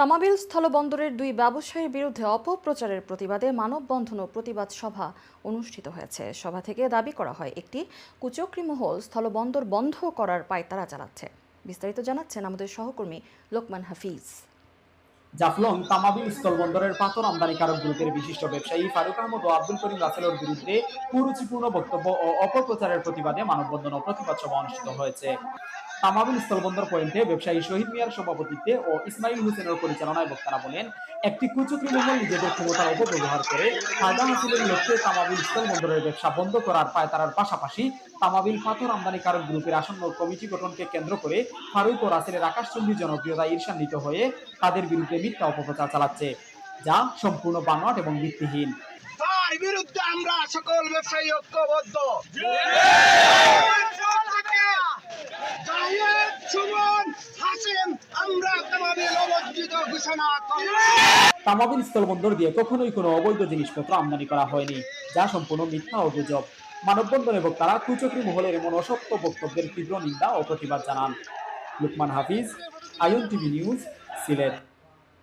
তামাবিল স্থলবন্দরের দুই ব্যবসায়ীর বিরুদ্ধে অপপ্রচারের প্রতিবাদে মানববন্ধন ও প্রতিবাদ সভা অনুষ্ঠিত হয়েছে। সভা থেকে দাবি করা হয়, একটি কুচক্রি মহল স্থলবন্দর বন্ধ করার পায়তারা চালাচ্ছে। বিস্তারিত জানাচ্ছেন আমাদের সহকর্মী লোকমান হাফিজ। জাফলং তামাবিল স্থলবন্দরের পাথর আমদানিকারক গ্রুপের বিশিষ্ট ব্যবসায়ী ফারুক আহমদ ও আব্দুল করিম রাসেলের বিরুদ্ধে কুরুচিপূর্ণ বক্তব্য ও অপপ্রচারের প্রতিবাদে মানববন্ধন ও প্রতিবাদ সভা অনুষ্ঠিত হয়েছে। তামাবিল স্থলবন্দর পয়েন্টে ব্যবসায়ী শহীদ মিয়ার সভাপতিত্বে ও ইসমাইল হোসেনের পরিচালনায় বক্তারা বলেন, একটি কুচক্রী মহল নিজেদের ক্ষমতার অপব্যবহার করে ফায়দা হাসিলের লক্ষ্যে তামাবিল স্থলবন্দরের ব্যবসা বন্ধ করার পায়তারার পাশাপাশি তামাবিল পাথর আমদানিকারক গ্রুপের আসন্ন কমিটি গঠনকে কেন্দ্র করে ফারুক ও রাসেলের আকাশচুম্বী জনপ্রিয়তা ঈর্ষান্বিত হয়ে তাদের বিরুদ্ধে মিথ্যা অপপ্রচার চালাচ্ছে, যা সম্পূর্ণ বানোয়াট এবং ভিত্তিহীন। তার বিরুদ্ধে আমরা সকল ব্যবসায়ী ঐক্যবদ্ধ। ঘোষণা তামাবিল স্থলবন্দর দিয়ে কখনোই কোনো অবৈধ জিনিসপত্র আমদানি করা হয়নি, যা সম্পূর্ণ মিথ্যা ও গুজব। মানববন্ধনে বক্তারা কুচক্রী মহলের এমন অসত্য বক্তব্যের তীব্র নিন্দা ও প্রতিবাদ জানান। Lukman Hafiz Ayan TV news, Sylhet.